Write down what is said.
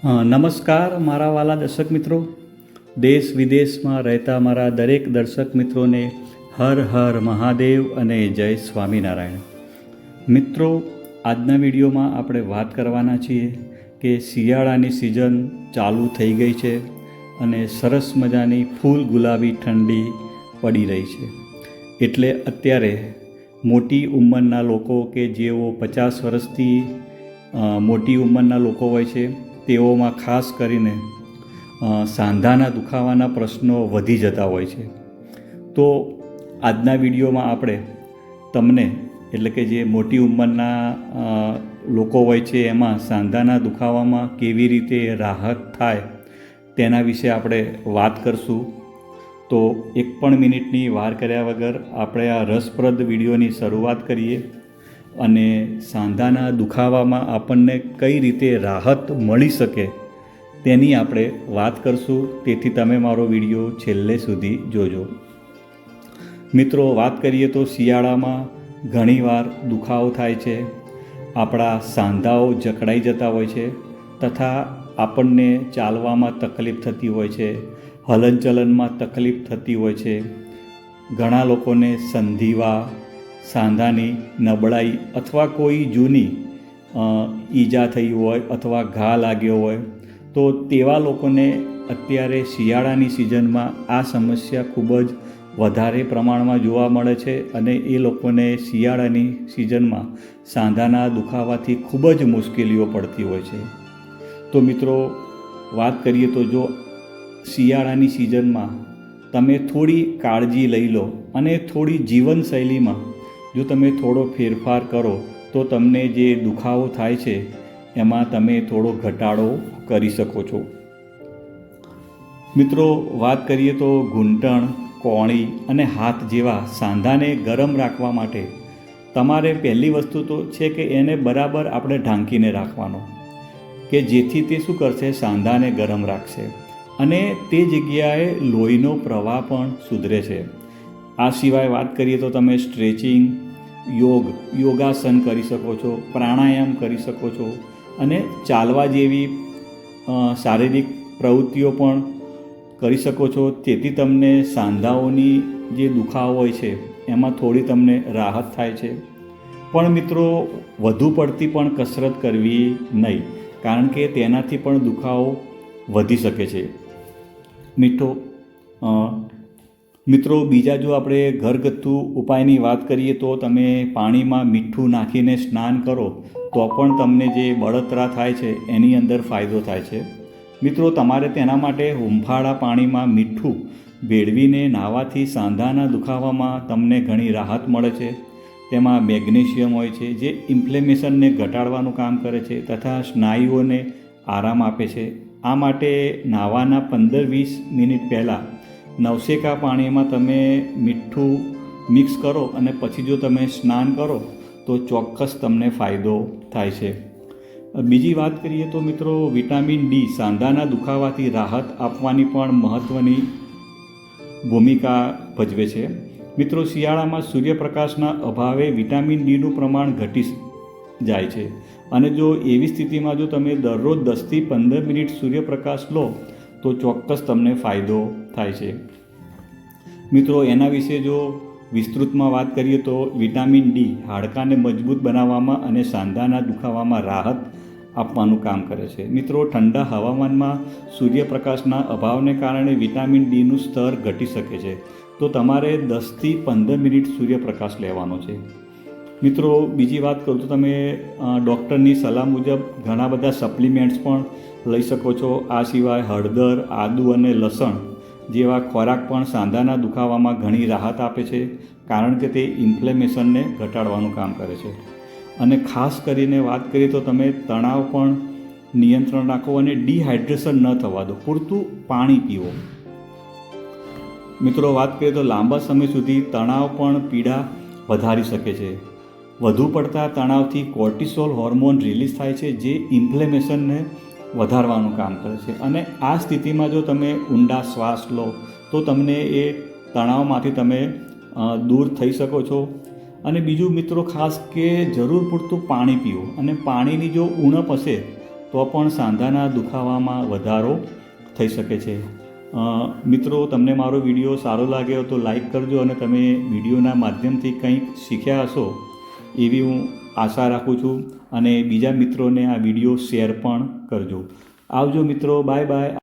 નમસ્કાર મારા વાલા દર્શક મિત્રો. દેશ વિદેશમાં રહેતા મારા દરેક દર્શક મિત્રોને હર હર મહાદેવ અને જય સ્વામિનારાયણ. મિત્રો, આજના વિડીયોમાં આપણે વાત કરવાના છીએ કે શિયાળાની સિઝન ચાલુ થઈ ગઈ છે અને સરસ મજાની ફૂલ ગુલાબી ઠંડી પડી રહી છે. એટલે અત્યારે મોટી ઉંમરના લોકો કે જેઓ પચાસ વર્ષથી મોટી ઉંમરના લોકો હોય છે તેઓમાં ખાસ કરીને સાંધાના દુખાવાના પ્રશ્નો વધી જતા હોય છે. તો આજના વિડીયોમાં આપણે તમને, એટલે કે જે મોટી ઉંમરના લોકો હોય છે, એમાં સાંધાના દુખાવામાં કેવી રીતે રાહત થાય તેના વિશે આપણે વાત કરશું. તો એક પણ મિનિટની વાર કર્યા વગર આપણે આ રસપ્રદ વિડીયોની શરૂઆત કરીએ. અને સાંધાના દુખાવામાં આપણને કઈ રીતે રાહત મળી શકે તેની આપણે વાત કરશું. તેથી તમે મારો વીડિયો છેલ્લે સુધી જોજો. મિત્રો, વાત કરીએ તો શિયાળામાં ઘણીવાર દુખાવો થાય છે. આપણા સાંધાઓ જકડાઈ જતા હોય છે તથા આપણને ચાલવામાં તકલીફ થતી હોય છે, હલનચલનમાં તકલીફ થતી હોય છે. ઘણા લોકોને સંધિવા સાંધાની નબળાઈ અથવા કોઈ જૂની ઈજા થઈ હોય અથવા ઘા લાગ્યો હોય, તો તેવા લોકોને અત્યારે શિયાળાની સિઝનમાં આ સમસ્યા ખૂબ જ વધારે પ્રમાણમાં જોવા મળે છે અને એ લોકોને શિયાળાની સિઝનમાં સાંધાના દુખાવાથી ખૂબ જ મુશ્કેલીઓ પડતી હોય છે. તો મિત્રો, વાત કરીએ તો જો શિયાળાની સિઝનમાં તમે થોડી કાળજી લઈ લો અને થોડી જીવનશૈલીમાં જો તમે થોડો ફેરફાર કરો, તો તમને જે દુખાવો થાય છે, એમાં તમે થોડો ઘટાડો કરી શકો છો. મિત્રો, વાત કરીએ તો ઘૂંટણ, કોણી અને હાથ જેવા સાંધાને ગરમ રાખવા માટે. તમારે પહેલી વસ્તુ તો છે કે એને બરાબર આપણે ઢાંકીને રાખવાનો, કે જેથી તે શું કરશે? સાંધાને ગરમ રાખશે. અને તે જગ્યાએ લોહીનો પ્રવાહ પણ સુધરે છે. આ સિવાય વાત કરીએ તો તમે સ્ટ્રેચિંગ યોગ, યોગાસન કરી શકો છો, પ્રાણાયામ કરી શકો છો અને ચાલવા જેવી શારીરિક પ્રવૃત્તિઓ પણ કરી શકો છો. તેથી તમને સાંધાઓની જે દુખાવો હોય છે, એમાં થોડી તમને રાહત થાય છે. પણ મિત્રો, વધુ પડતી પણ કસરત કરવી નહીં, કારણ કે તેનાથી પણ દુખાવો વધી શકે છે. મીઠો મિત્રો, બીજા જો આપણે ઘરગથ્થુ ઉપાયની વાત કરીએ તો તમે પાણીમાં મીઠું નાખીને સ્નાન કરો, તો પણ તમને જે બળતરા થાય છે, એની અંદર ફાયદો થાય છે. મિત્રો, તમારે તેના માટે હુંફાળા પાણીમાં મીઠું ભેળવીને નાહવાથી સાંધાના દુખાવામાં તમને ઘણી રાહત મળે છે. તેમાં મેગ્નેશિયમ હોય છે, જે ઇન્ફ્લેમેશનને ઘટાડવાનું કામ કરે છે તથા સ્નાયુઓને આરામ આપે છે. આ માટે નાહવાના પંદર વીસ મિનિટ પહેલાં નવશેકા પાણીમાં તમે મીઠું મિક્સ કરો અને પછી જો તમે સ્નાન કરો, તો ચોક્કસ તમને ફાયદો થાય છે. બીજી વાત કરીએ તો મિત્રો, વિટામિન ડી સાંધાના દુખાવાથી રાહત આપવાની પણ મહત્ત્વની ભૂમિકા ભજવે છે. મિત્રો, શિયાળામાં સૂર્યપ્રકાશના અભાવે વિટામિન ડીનું પ્રમાણ ઘટી જાય છે. અને જો એવી સ્થિતિમાં જો તમે દરરોજ દસથી પંદર મિનિટ સૂર્યપ્રકાશ લો તો ચોક્કસ તમને ફાયદો થાય છે. મિત્રો, એના વિશે જો વિસ્તૃતમાં વાત કરીએ તો વિટામિન ડી હાડકાને મજબૂત બનાવવામાં અને સાંધાના દુખાવામાં રાહત આપવાનું કામ કરે છે. મિત્રો, ઠંડા હવામાનમાં સૂર્યપ્રકાશના અભાવને કારણે વિટામિન ડીનું સ્તર ઘટી શકે છે. તો તમારે દસથી પંદર મિનિટ સૂર્યપ્રકાશ લેવાનો છે. મિત્રો, બીજી વાત કરું તો તમે ડૉક્ટરની સલાહ મુજબ ઘણા બધા સપ્લિમેન્ટ્સ પણ લઈ શકો છો. આ સિવાય હળદર, આદુ અને લસણ જેવા ખોરાક પણ સાંધાના દુખાવામાં ઘણી રાહત આપે છે, કારણ કે તે ઇન્ફ્લેમેશનને ઘટાડવાનું કામ કરે છે. અને ખાસ કરીને વાત કરીએ તો તમે તણાવ પણ નિયંત્રણ રાખો અને ડિહાઇડ્રેશન ન થવા દો. પૂરતું પાણી પીવો. મિત્રો, વાત કરીએ તો લાંબા સમય સુધી તણાવ પણ પીડા વધારી શકે છે. વધુ પડતા તણાવથી કોર્ટિસોલ હોર્મોન રિલીઝ થાય છે, જે ઇન્ફ્લેમેશનને વધારવાનું કામ કરે છે. અને આ સ્થિતિમાં જો તમે ઊંડા શ્વાસ લો, તો તમને એ તણાવમાંથી તમે દૂર થઈ શકો છો. અને બીજું મિત્રો ખાસ કે જરૂર પૂરતું પાણી પીવું અને પાણીની જો ઉણપ હશે, તો પણ સાંધાના દુખાવામાં વધારો થઈ શકે છે. મિત્રો, તમને મારો વીડિયો સારો લાગ્યો તો લાઈક કરજો અને તમે વિડીયોના માધ્યમથી કંઈક શીખ્યા હશો એવી હું આશા રાખું છું. અને બીજા મિત્રોને આ વીડિયો શેર પણ કરજો. આવજો મિત્રો, બાય બાય.